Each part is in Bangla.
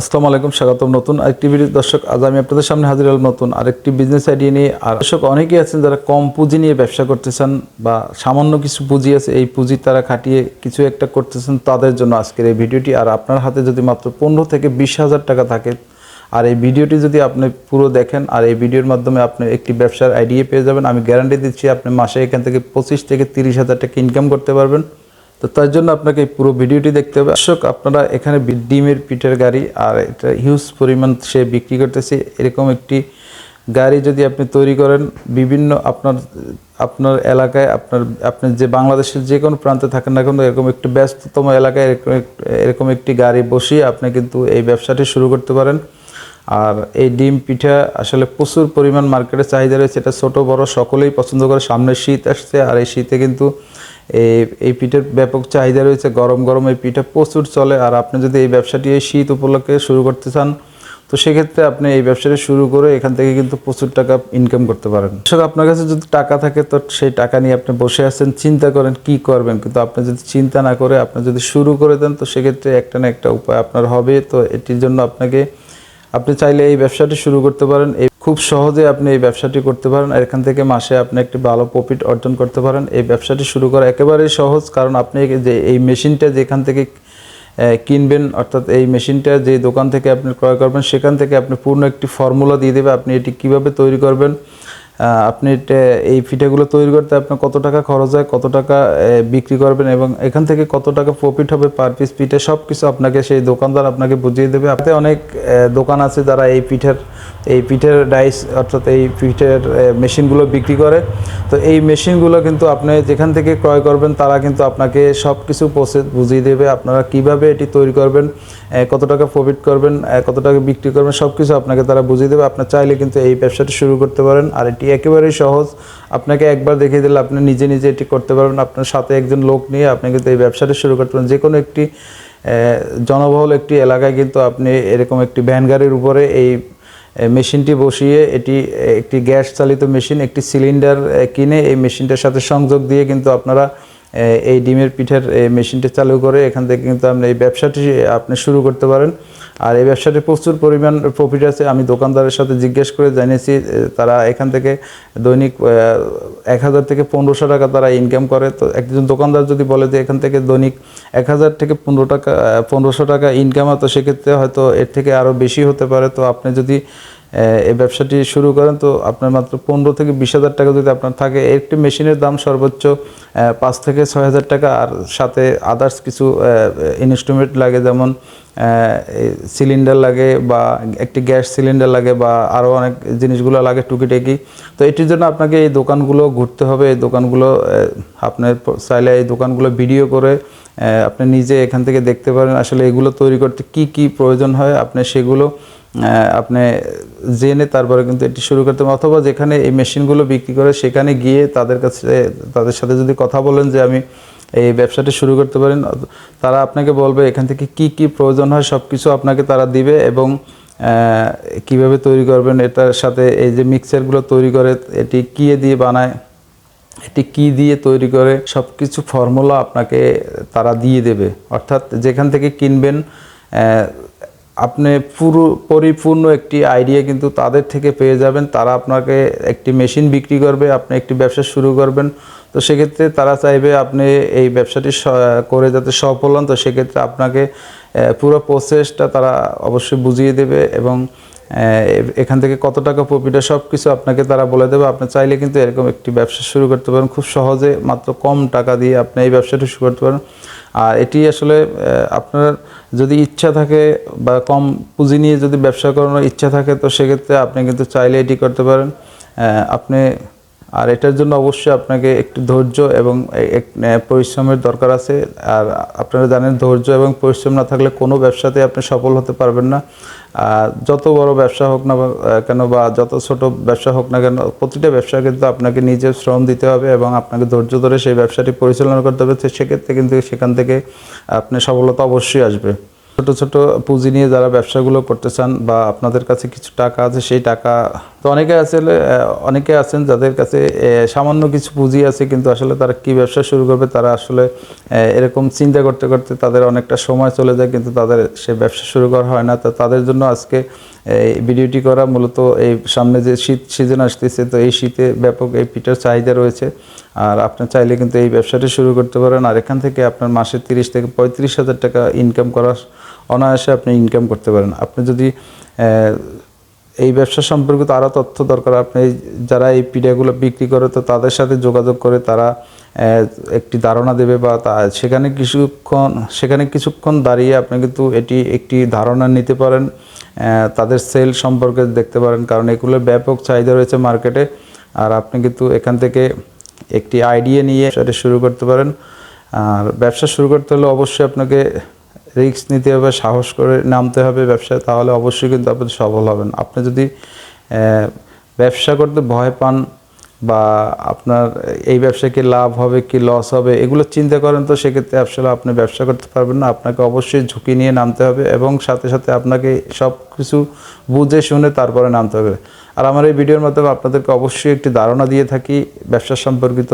আসসালামু আলাইকুম, স্বাগতম নতুন আরেকটি ভিডিও দর্শক, আজ আমি আপনাদের সামনে হাজির হলাম নতুন আরেকটি বিজনেস আইডিয়া নিয়ে। আর দর্শক, অনেকেই আছেন যারা কম পুঁজি নিয়ে ব্যবসা করতেছেন বা সামান্য কিছু পুঁজি আছে, এই পুঁজি তারা খাটিয়ে কিছু একটা করতেছেন, তাদের জন্য আজকের এই ভিডিওটি আর আপনার হাতে যদি মাত্র পনেরো থেকে বিশ হাজার টাকা থাকে, আর এই ভিডিওটি যদি আপনি পুরো দেখেন, আর এই ভিডিওর মাধ্যমে আপনি একটি ব্যবসার আইডিয়া পেয়ে যাবেন, আমি গ্যারান্টি দিচ্ছি আপনি মাসে এখান থেকে পঁচিশ থেকে তিরিশ হাজার টাকা ইনকাম করতে পারবেন। তো তার জন্য আপনাকে পুরো ভিডিওটি দেখতে হবে। দর্শক, আপনারা এখানে ডিমের পিঠের গাড়ি আর এটা হিউজ পরিমাণ সে বিক্রি করতেছে। এরকম একটি গাড়ি যদি আপনি তৈরি করেন, বিভিন্ন আপনার আপনার এলাকায় আপনার, আপনি যে বাংলাদেশের যে কোনো প্রান্তে থাকেন না কেন, এরকম একটি ব্যস্ততম এলাকায় এরকম এরকম একটি গাড়ি বসিয়ে আপনি কিন্তু এই ব্যবসাটি শুরু করতে পারেন। আর এই ডিম পিঠা আসলে প্রচুর পরিমাণ মার্কেটে চাহিদা রয়েছে। এটা ছোটো, বড় সকলেই পছন্দ করে। সামনে শীত আসছে আর এই শীতে কিন্তু এই পিঠের ব্যাপক চাহিদা রয়েছে, গরম গরম এই পিঠা প্রচুর চলে। আর আপনি যদি এই ব্যবসাটি এই শীত উপলক্ষে শুরু করতে চান, তো সেক্ষেত্রে আপনি এই ব্যবসাটি শুরু করে এখান থেকে কিন্তু প্রচুর টাকা ইনকাম করতে পারেন। দর্শক, আপনার কাছে যদি টাকা থাকে, তো সেই টাকা নিয়ে আপনি বসে আছেন, চিন্তা করেন কি করবেন? কিন্তু আপনি যদি চিন্তা না করে, আপনি যদি শুরু করে দেন, তো সেক্ষেত্রে একটা না একটা উপায় আপনার হবে। তো এটির জন্য আপনাকে আপনি চাইলে এই ব্যবসাটি শুরু করতে পারেন। এই খুব সহজে আপনি এই ব্যবসাটি করতে পারেন। এখান থেকে মাসে আপনি একটি ভালো প্রফিট অর্জন করতে পারেন। এই ব্যবসাটি শুরু করা একেবারেই সহজ, কারণ আপনি যে এই মেশিনটা যেখান থেকে কিনবেন, অর্থাৎ এই মেশিনটা যে দোকান থেকে আপনি ক্রয় করবেন, সেখান থেকে আপনি পূর্ণ একটি ফর্মুলা দিয়ে দেবে। আপনি এটি কীভাবে তৈরি করবেন আপনি এই পিঠাগুলো তৈরি করতে আপনার কত টাকা খরচ হয়, কত টাকা বিক্রি করবেন এবং এখান থেকে কত টাকা প্রফিট হবে পার পিস পিঠে সব কিছু আপনাকে সেই দোকানদার আপনাকে বুঝিয়ে দেবে। আপনি অনেক দোকান আছে যারা এই পিঠের এই পিঠের ডাইস অর্থাৎ এই পিঠের মেশিনগুলো বিক্রি করে। তো এই মেশিনগুলো কিন্তু আপনি যেখান থেকে ক্রয় করবেন, তারা কিন্তু আপনাকে সব কিছু প্রসেস বুঝিয়ে দেবে আপনারা কীভাবে এটি তৈরি করবেন কত টাকা প্রফিট করবেন কত টাকা বিক্রি করবেন সব কিছু আপনাকে তারা বুঝিয়ে দেবে। আপনার চাইলে কিন্তু এই ব্যবসাটি শুরু করতে পারেন। আর এটি একেবারেই সহজ। আপনাকে একবার দেখিয়ে দিলে আপনি নিজে নিজে এটি করতে পারবেন। আপনার সাথে একজন লোক নিয়ে আপনি কিন্তু এই ব্যবসাটি শুরু করতে পারেন যে কোনো একটি জনবহুল একটি এলাকায় কিন্তু আপনি এরকম একটি ভ্যান গাড়ির উপরে এই মেশিনটি বসিয়ে এটি একটি গ্যাস চালিত মেশিন, একটি সিলিন্ডার কিনে এই মেশিনটার সাথে সংযোগ দিয়ে কিন্তু আপনারা এই ডিমের পিঠের মেশিনটি চালু করে এখান থেকে কিন্তু আপনি এই ব্যবসাটি আপনি শুরু করতে পারেন। আর এই ব্যবসাটি প্রচুর পরিমাণ প্রফিট আছে। আমি দোকানদারের সাথে জিজ্ঞেস করে জানিয়েছি তারা এখান থেকে দৈনিক এক হাজার থেকে পনেরোশো টাকা তারা ইনকাম করে। তো একজন দোকানদার যদি বলে যে এখান থেকে দৈনিক এক হাজার থেকে পনেরো টাকা পনেরোশো টাকা ইনকাম হয়, তো সেক্ষেত্রে হয়তো এর থেকে আরও বেশি হতে পারে। তো আপনি যদি এই ব্যবসাটি শুরু করেন, তো আপনার মাত্র পনেরো থেকে বিশ হাজার টাকা যদি আপনার থাকে, একটি মেশিনের দাম সর্বোচ্চ পাঁচ থেকে ছয় হাজার টাকা, আর সাথে আদার্স কিছু ইনস্ট্রুমেন্ট লাগে, যেমন সিলিন্ডার লাগে, বা একটি গ্যাস সিলিন্ডার লাগে, বা আরও অনেক জিনিসগুলো লাগে টুকিটাকি। তো এটির জন্য আপনাকে এই দোকানগুলো ঘুরতে হবে, এই দোকানগুলো আপনার চাইলে এই দোকানগুলো ভিডিও করে আপনি নিজে এখান থেকে দেখতে পারেন, আসলে এগুলো তৈরি করতে কি কি প্রয়োজন হয়, আপনি সেগুলো আপনি জেনে তারপরে কিন্তু এটি শুরু করতে অথবা যেখানে এই মেশিনগুলো বিক্রি করে সেখানে গিয়ে তাদের কাছে, তাদের সাথে যদি কথা বলেন যে আমি এই ব্যবসাটি শুরু করতে পারেন তারা আপনাকে বলবে এখান থেকে কি কি প্রয়োজন হয় সব কিছু আপনাকে তারা দিবে এবং কীভাবে তৈরি করবেন, এটার সাথে এই যে মিক্সারগুলো তৈরি করে, এটি কি দিয়ে বানায়, এটি কি দিয়ে তৈরি করে সব কিছু ফর্মুলা আপনাকে তারা দিয়ে দেবে। অর্থাৎ যেখান থেকে কিনবেন আপনি পুরো পরিপূর্ণ একটি আইডিয়া কিন্তু তাদের থেকে পেয়ে যাবেন। তারা আপনাকে একটি মেশিন বিক্রি করবে, আপনি একটি ব্যবসা শুরু করবেন। তো সেক্ষেত্রে তারা চাইবে আপনি এই ব্যবসাটি করে যাতে সফল হন। তো সেক্ষেত্রে আপনাকে পুরো প্রসেসটা তারা অবশ্যই বুঝিয়ে দেবে এবং এখান থেকে কত টাকা প্রফিট সব কিছু আপনাকে তারা বলে দেবে। আপনি চাইলে কিন্তু এরকম একটি ব্যবসা শুরু করতে পারেন। খুব সহজে মাত্র কম টাকা দিয়ে আপনি এই ব্যবসাটি শুরু করতে পারেন। আর এটি আসলে আপনার যদি ইচ্ছা থাকে বা কম পুঁজি নিয়ে যদি ব্যবসা করানোর ইচ্ছা থাকে, তো সেক্ষেত্রে আপনি কিন্তু চাইলে এটি করতে পারেন। আপনি আর এটার জন্য অবশ্যই আপনাকে একটু ধৈর্য এবং পরিশ্রমের দরকার আছে। আর আপনারা জানেন ধৈর্য এবং পরিশ্রম না থাকলে কোনো ব্যবসাতে আপনি সফল হতে পারবেন না। যত বড় ব্যবসা হোক না কেন বা যত ছোট ব্যবসা হোক না কেন, প্রতিটা ব্যবসা কিন্তু আপনাকে নিজে শ্রম দিতে হবে এবং আপনাকে ধৈর্য ধরে সেই ব্যবসাটি পরিচালনা করতে হবে। সেক্ষেত্রে কিন্তু সেখান থেকে আপনি সফলতা অবশ্যই আসবে। ছোট ছোট পুঁজি নিয়ে যারা ব্যবসাগুলো করতে চান বা আপনাদের কাছে কিছু টাকা আছে, সেই টাকা তো অনেকে আসলে অনেকে আছেন যাদের কাছে সামান্য কিছু পুঁজি আছে, কিন্তু আসলে তারা কি ব্যবসা শুরু করবে, তারা আসলে এরকম চিন্তা করতে করতে তাদের অনেকটা সময় চলে যায়, কিন্তু তাদের সে ব্যবসা শুরু করা হয় না। তো তাদের জন্য আজকে এই ভিডিওটি করা মূলত এই সামনে যে শীত সিজন আসতেছে, তো এই শীতে ব্যাপক এই পিঠার চাহিদা রয়েছে। আর আপনি চাইলে কিন্তু এই ব্যবসাটি শুরু করতে পারেন। আর এখান থেকে আপনার মাসে তিরিশ থেকে পঁয়ত্রিশ হাজার টাকা ইনকাম করা অনায়াসে আপনি ইনকাম করতে পারেন। আপনি যদি এই ব্যবসা সম্পর্কিত আরও তথ্য দরকার। আপনি যারা এই পিডিয়াগুলো বিক্রি করে, তো তাদের সাথে যোগাযোগ করে তারা একটি ধারণা দেবে বা তা- সেখানে কিছুক্ষণ সেখানে কিছুক্ষণ দাঁড়িয়ে আপনি কিন্তু এটি একটি ধারণা নিতে পারেন তাদের সেল সম্পর্কে দেখতে পারেন। কারণ এগুলোর ব্যাপক চাহিদা রয়েছে মার্কেটে, আর আপনি কিন্তু এখান থেকে একটি আইডিয়া নিয়ে সেটা শুরু করতে পারেন। আর ব্যবসা শুরু করতে হলে অবশ্যই আপনাকে রিস্ক নিতে হবে, সাহস করে নামতে হবে ব্যবসায়, তাহলে অবশ্যই কিন্তু আপনি সফল হবেন। আপনি যদি ব্যবসা করতে ভয় পান বা আপনার এই ব্যবসায় কি লাভ হবে, কি লস হবে, এগুলো চিন্তা করেন তো, সেক্ষেত্রে আসলে আপনি ব্যবসা করতে পারবেন না। আপনাকে অবশ্যই ঝুঁকি নিয়ে নামতে হবে এবং সাথে সাথে আপনাকে সব কিছু বুঝে শুনে তারপরে নামতে হবে। আর আমার এই ভিডিওর মাধ্যমে আপনাদেরকে অবশ্যই একটি ধারণা দিয়ে থাকি ব্যবসা সম্পর্কিত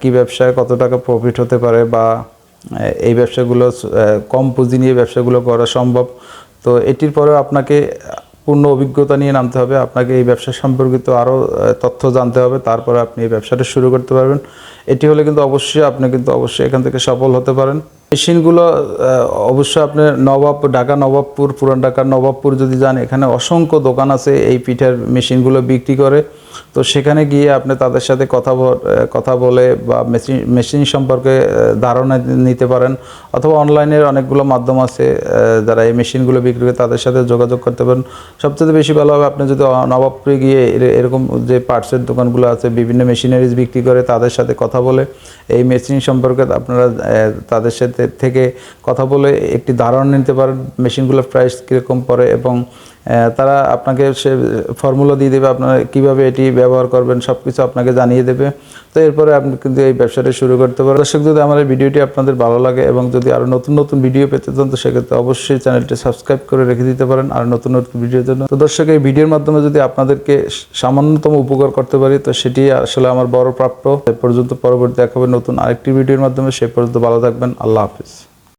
কি ব্যবসায় কত টাকা প্রফিট হতে পারে বা এই ব্যবসাগুলো কম পুঁজি নিয়ে ব্যবসাগুলো করা সম্ভব। তো এটির পরেও আপনাকে পূর্ণ অভিজ্ঞতা নিয়ে নামতে হবে। আপনাকে এই ব্যবসা সম্পর্কিত আরও তথ্য জানতে হবে। তারপরে আপনি এই ব্যবসাটা শুরু করতে পারবেন। এটি হলে কিন্তু অবশ্যই আপনি কিন্তু অবশ্যই এখান থেকে সফল হতে পারেন। মেশিনগুলো অবশ্যই আপনি নবাব, ঢাকা নবাবপুর, পুরান ঢাকার নবাবপুর যদি যান, এখানে অসংখ্য দোকান আছে এই পিঠার মেশিনগুলো বিক্রি করে। তো সেখানে গিয়ে আপনি তাদের সাথে কথা কথা বলে বা মেশিন মেশিন সম্পর্কে ধারণা নিতে পারেন। অথবা অনলাইনের অনেকগুলো মাধ্যম আছে যারা এই মেশিনগুলো বিক্রি করে তাদের সাথে যোগাযোগ করতে পারেন। সবচেয়ে বেশি ভালো হবে আপনি যদি নবাবপুরে গিয়ে এরকম যে পার্টসের দোকানগুলো আছে, বিভিন্ন মেশিনারিজ বিক্রি করে তাদের সাথে কথা বলে, এই মেশিন সম্পর্কে আপনারা তাদের সাথে থেকে কথা বলে একটি ধারণা নিতে পারেন। মেশিনগুলোর প্রাইস কীরকম পড়ে এবং তারা আপনাকে সে ফর্মুলা দিয়ে দেবে আপনারা কীভাবে এটি ব্যবহার করবেন সব কিছু আপনাকে জানিয়ে দেবে। তো এরপরে আপনি কিন্তু এই ব্যবসাটা শুরু করতে পারেন দর্শক, যদি আমার এই ভিডিওটি আপনাদের ভালো লাগে এবং যদি আরও নতুন নতুন ভিডিও পেতে চান, তো সেক্ষেত্রে অবশ্যই চ্যানেলটি সাবস্ক্রাইব করে রেখে দিতে পারেন আর নতুন নতুন ভিডিওর জন্য। তো দর্শক, এই ভিডিওর মাধ্যমে যদি আপনাদেরকে সামান্যতম উপকার করতে পারি, তো সেটি আসলে আমার বড় প্রাপ্য। এ পর্যন্ত পরবর্তী দেখাবে নতুন আরেকটি ভিডিওর মাধ্যমে। সে পর্যন্ত ভালো থাকবেন। আল্লাহ হাফিজ।